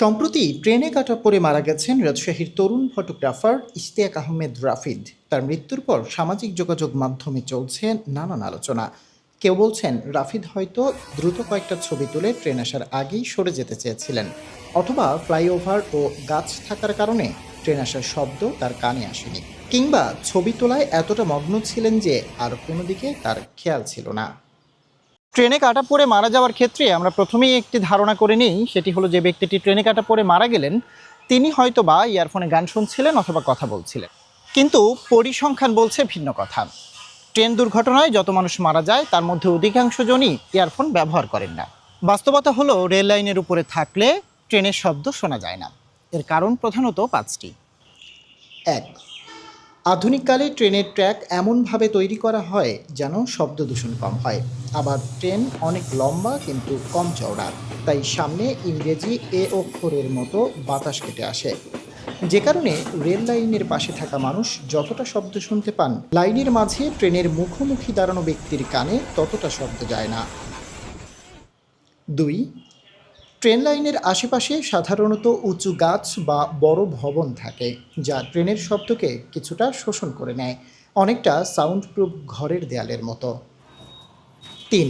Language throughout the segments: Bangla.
সম্প্রতি ট্রেনে কাটা পড়ে মারা গেছেন রাজশাহীর তরুণ ফটোগ্রাফার ইশতিয়াক আহমেদ রাফিদ। তার মৃত্যুর পর সামাজিক যোগাযোগ মাধ্যমে চলছে নানান আলোচনা। কেউ বলছেন, রাফিদ হয়তো দ্রুত কয়েকটা ছবি তুলে ট্রেন আসার আগেই সরে যেতে চেয়েছিলেন, অথবা ফ্লাইওভার ও গাছ থাকার কারণে ট্রেন আসার শব্দ তার কানে আসেনি, কিংবা ছবি তোলায় এতটা মগ্ন ছিলেন যে আর কোনো দিকে তার খেয়াল ছিল না। ট্রেনে কাটা পড়ে মারা যাওয়ার ক্ষেত্রে আমরা প্রথমেই একটি ধারণা করে নিই, সেটি হলো যে ব্যক্তিটি ট্রেনে কাটা পড়ে মারা গেলেন, তিনি হয়তো বা ইয়ারফোনে গান শুনছিলেন অথবা কথা বলছিলেন। কিন্তু পরিসংখ্যান বলছে ভিন্ন কথা। ট্রেন দুর্ঘটনায় যত মানুষ মারা যায়, তার মধ্যে অধিকাংশ জনই ইয়ারফোন ব্যবহার করেন না। বাস্তবতা হলো, রেল লাইনের উপরে থাকলে ট্রেনের শব্দ শোনা যায় না। এর কারণ প্রধানত পাঁচটি। এক আধুনিককালে ট্রেনের ট্র্যাক এমনভাবে তৈরি করা হয় যেন শব্দ দূষণ কম হয়। আবার ট্রেন অনেক লম্বা কিন্তু কম চওড়া। তাই সামনে ইংরেজি এ অক্ষরের মতো বাতাস কেটে আসে। যে কারণে রেল লাইনের পাশে থাকা মানুষ যতটা শব্দ শুনতে পান, লাইনের মাঝে ট্রেনের মুখোমুখি দাঁড়ানো ব্যক্তির কানে ততটা শব্দ যায় না। দুই ট্রেন লাইনের আশেপাশে সাধারণত উঁচু গাছ বা বড় ভবন থাকে, যা ট্রেনের শব্দকে কিছুটা শোষণ করে নেয়, অনেকটা সাউন্ড প্রুফ ঘরের দেয়ালের মতো। তিন,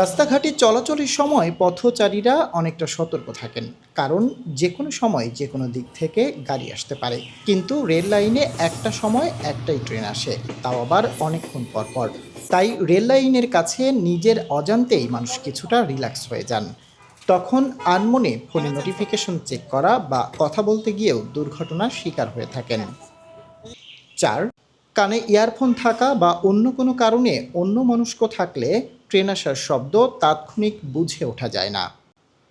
রাস্তাঘাটে চলাচলের সময় পথচারীরা অনেকটা সতর্ক থাকেন, কারণ যে কোনো সময় যে কোনো দিক থেকে গাড়ি আসতে পারে। কিন্তু রেল লাইনে একটা সময় একটাই ট্রেন আসে, তাও আবার অনেকক্ষণ পর পর তাই রেল লাইনের কাছে নিজের অজান্তেই মানুষ কিছুটা রিল্যাক্স হয়ে যান। তখন আনমনে ফোনে নোটিফিকেশন চেক করা বা কথা বলতে গিয়েও দুর্ঘটনার শিকার হয়ে থাকেন। চার, কানে ইয়ারফোন থাকা বা অন্য কোনো কারণে অন্য মনস্ক থাকলে ট্রেন আসার শব্দ তাৎক্ষণিক বুঝে ওঠা যায় না।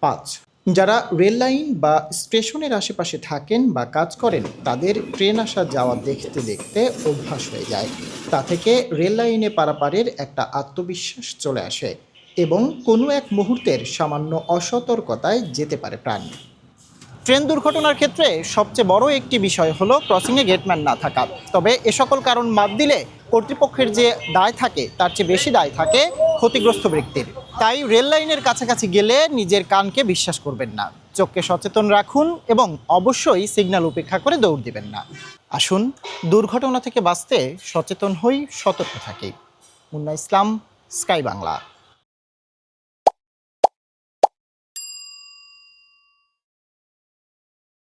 পাঁচ, যারা রেল লাইন বা স্টেশনের আশেপাশে থাকেন বা কাজ করেন, তাদের ট্রেন আসা যাওয়া দেখতে দেখতে অভ্যাস হয়ে যায়। তা থেকে রেল লাইনে পারাপারের একটা আত্মবিশ্বাস চলে আসে। এবং কোনো এক মুহূর্তের সামান্য অসতর্কতায় যেতে পারে প্রাণ। ট্রেন দুর্ঘটনার ক্ষেত্রে সবচেয়ে বড় একটি বিষয় হলো ক্রসিংয়ে গেটম্যান না থাকা। তবে এ সকল কারণ বাদ দিলে কর্তৃপক্ষের যে দায় থাকে, তার চেয়ে বেশি দায় থাকে ক্ষতিগ্রস্ত ব্যক্তির। তাই রেল লাইনের কাছাকাছি গেলে নিজের কানকে বিশ্বাস করবেন না। চোখকে সচেতন রাখুন এবং অবশ্যই সিগন্যাল উপেক্ষা করে দৌড় দিবেন না। আসুন, দুর্ঘটনা থেকে বাঁচতে সচেতন হই, সতর্ক থাকি। মুন্না ইসলাম স্কাই বাংলা